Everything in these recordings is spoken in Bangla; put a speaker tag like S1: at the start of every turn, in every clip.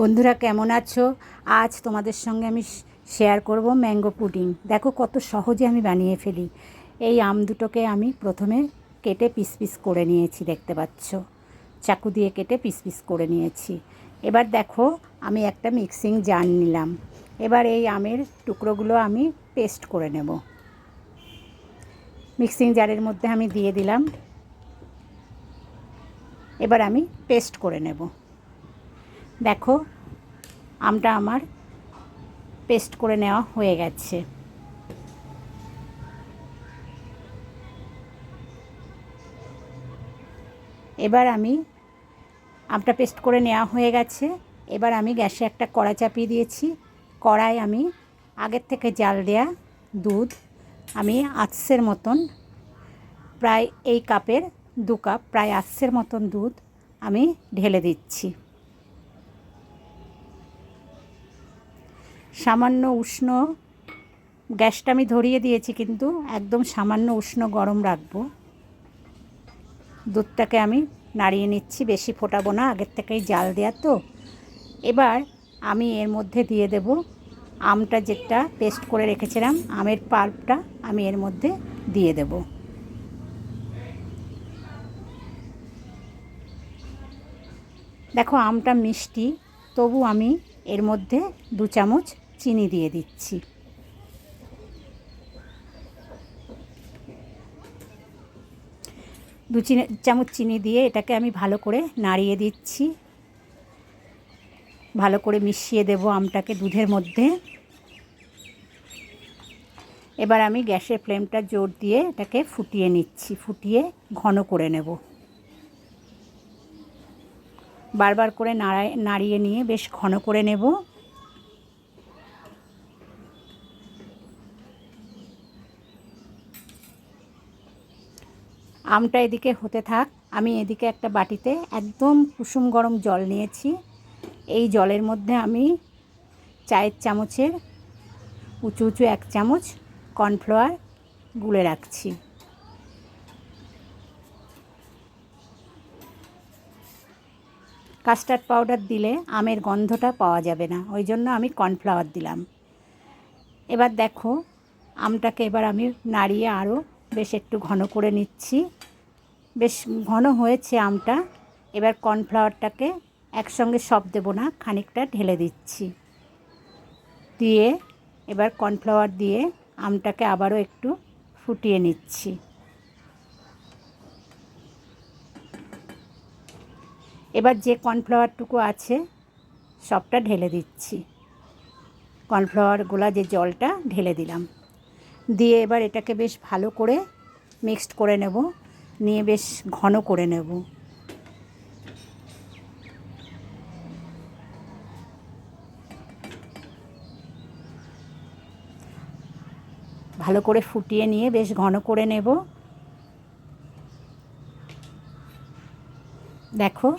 S1: বন্ধুরা কেমন আছো? আজ তোমাদের সঙ্গে আমি শেয়ার করব ম্যাঙ্গো পুডিং দেখো কত সহজে আমি বানিয়ে ফেলি। এই আম দুটোকে আমি প্রথমে কেটে পিস পিস করে নিয়েছি, দেখতে পাচ্ছ। চাকু দিয়ে কেটে পিস পিস করে নিয়েছি। এবার দেখো, আমি একটা মিক্সিং জার নিলাম। এবার এই আমের টুকরোগুলো আমি পেস্ট করে নেব। মিক্সিং জারের মধ্যে আমি দিয়ে দিলাম। এবার আমি পেস্ট করে নেব। দেখো, আমটা আমার পেস্ট করে নেওয়া হয়ে গেছে। এবার আমি আমটা পেস্ট করে নেওয়া হয়ে গেছে। এবার আমি গ্যাসে একটা কড়া চাপিয়ে দিয়েছি। কড়াই আমি আগের থেকে জাল দেয়া দুধ আমি আটশের মতন, প্রায় এই কাপের দু কাপ, প্রায় আটশের মতন দুধ আমি ঢেলে দিচ্ছি। সামান্য উষ্ণ গ্যাসটা আমি ধরিয়ে দিয়েছি কিন্তু একদম সামান্য উষ্ণ গরম রাখব। দুধটাকে আমি নাড়িয়ে নিচ্ছি, বেশি ফোটাবো না, আগের থেকেই জাল দেওয়া তো। এবার আমি এর মধ্যে দিয়ে দেব আমটা যেটা পেস্ট করে রেখেছিলাম, আমের পাল্পটা আমি এর মধ্যে দিয়ে দেব। দেখো আমটা মিষ্টি, তবু আমি এর মধ্যে দু চামচ চিনি দিয়ে দিচ্ছি। দু চিনি, চামচ চিনি দিয়ে এটাকে আমি ভালো করে নাড়িয়ে দিচ্ছি। ভালো করে মিশিয়ে দেব আমটাকে দুধের মধ্যে। এবার আমি গ্যাসের ফ্লেমটা জোর দিয়ে এটাকে ফুটিয়ে নিচ্ছি, ফুটিয়ে ঘন করে নেব। বারবার করে নাড়ায়, নাড়িয়ে নিয়ে বেশ ঘন করে নেব। আমটা এদিকে হতে থাক। আমি এদিকে একটা বাটিতে একদম কুসুম গরম জল নিয়েছি। এই জলের মধ্যে আমি চায়ের চামচের উঁচু উঁচু এক চামচ কর্নফ্লাওয়ার গুলে রাখছি। কাস্টার্ড পাউডার দিলে আমের গন্ধটা পাওয়া যাবে না, ওই জন্য আমি কর্নফ্লাওয়ার দিলাম। এবার দেখো, আমটাকে এবার আমি নাড়িয়ে আরও বেশ একটু ঘন করে নিচ্ছি। বেশ ঘন হয়েছে আমটা। এবার কর্নফ্লাওয়ারটাকে একসঙ্গে সব দেবো না, খানিকটা ঢেলে দিচ্ছি। দিয়ে এবার কর্নফ্লাওয়ার দিয়ে আমটাকে আবারও একটু ফুটিয়ে নিচ্ছি। এবার যে কর্নফ্লাওয়ারটুকু আছে, সবটা ঢেলে দিচ্ছি। কর্নফ্লাওয়ারগুলা যে জলটা, ঢেলে দিলাম। দিয়ে এবার এটাকে বেশ ভালো করে মিক্সড করে নেব। নিয়ে বেশ ঘন করে নেব। ভালো করে ফুটিয়ে নিয়ে বেশ ঘন করে নেব। দেখো,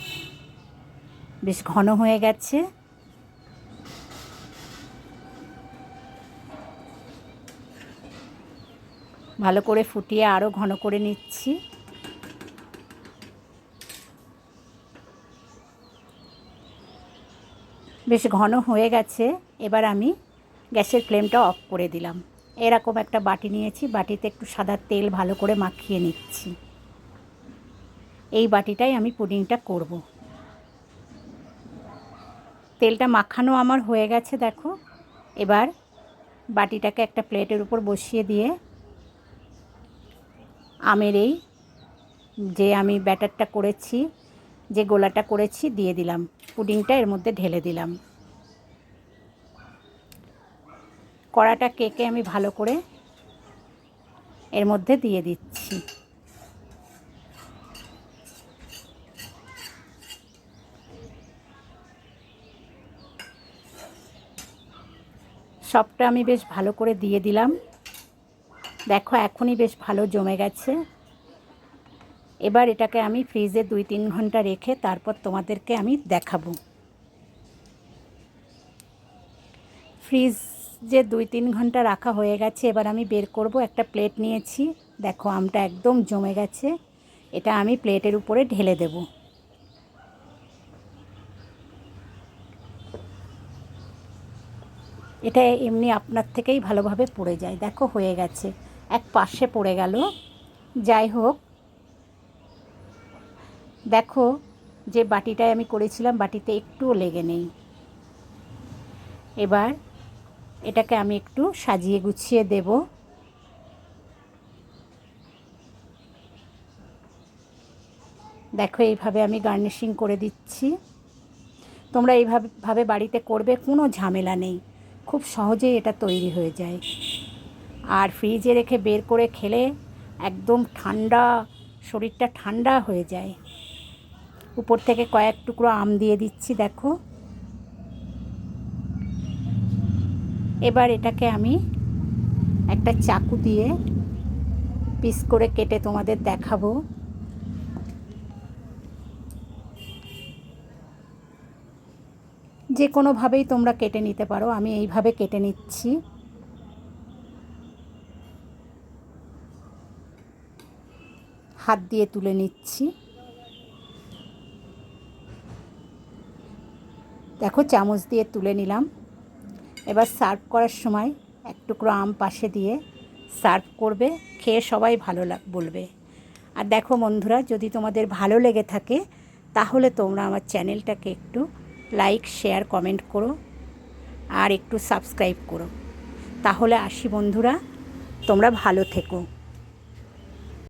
S1: বেশ ঘন হয়ে গেছে। ভালো করে ফুটিয়ে আরও ঘন করে নিচ্ছি। বেশ ঘন হয়ে গেছে, এবার আমি গ্যাসের ফ্লেমটা অফ করে দিলাম। এরকম একটা বাটি নিয়েছি, বাটিতে একটু সাদা তেল ভালো করে মাখিয়ে নিচ্ছি। এই বাটিটাই আমি পুডিংটা করব। তেলটা মাখানো আমার হয়ে গেছে, দেখো। এবার বাটিটাকে একটা প্লেটের উপর বসিয়ে দিয়ে আমের এই যে আমি ব্যাটারটা করেছি যে গোলাটা করেছি দিয়ে দিলাম। পুডিংটা এর মধ্যে ঢেলে দিলাম। কড়াটা কেকে আমি ভালো করে এর মধ্যে দিয়ে দিচ্ছি। সবটা আমি বেশ ভালো করে দিয়ে দিলাম। দেখো, এখনই বেশ ভালো জমে গেছে। এবার এটাকে আমি ফ্রিজে দুই তিন ঘণ্টা রেখে তারপর তোমাদেরকে আমি দেখাবো। ফ্রিজ যে দুই তিন ঘণ্টা রাখা হয়ে গেছে, এবার আমি বের করব একটা প্লেট নিয়েছি। দেখো, আমটা একদম জমে গেছে। এটা আমি প্লেটের উপরে ঢেলে দেব। এটা এমনি আপনার থেকেই ভালোভাবে পড়ে যায়। দেখো, হয়ে গেছে। এক পাশে পড়ে গেল। যাই হোক দেখো যে বাটিটায় আমি করেছিলাম, বাটিতে একটুও লেগে নেই। এবার এটাকে আমি একটু সাজিয়ে গুছিয়ে দেব। দেখো এইভাবে আমি গার্নিশিং করে দিচ্ছি। তোমরা এইভাবে ভাবে বাড়িতে করবে, কোনো ঝামেলা নেই। খুব সহজেই এটা তৈরি হয়ে যায়। আর ফ্রিজে রেখে বের করে খেলে একদম ঠান্ডা, শরীরটা ঠান্ডা হয়ে যায়। উপর থেকে কয়েক টুকরো আম দিয়ে দিচ্ছি, দেখো। এবার এটাকে আমি একটা চাকু দিয়ে পিস করে কেটে তোমাদের দেখাবো। যে কোনোভাবেই তোমরা কেটে নিতে পারো, আমি এইভাবে কেটে নিচ্ছি। হাত দিয়ে তুলে নিচ্ছি। দেখো চামচ দিয়ে তুলে নিলাম। এবার সার্ভ করার সময় এক টুকরো আম পাশে দিয়ে সার্ভ করবে, খেয়ে সবাই ভালো বলবে। আর দেখো বন্ধুরা, যদি তোমাদের ভালো লেগে থাকে, তাহলে তোমরা আমার চ্যানেলটাকে একটু লাইক, শেয়ার, কমেন্ট করো আর একটু সাবস্ক্রাইব করো। তাহলে আসি বন্ধুরা, তোমরা ভালো থেকো।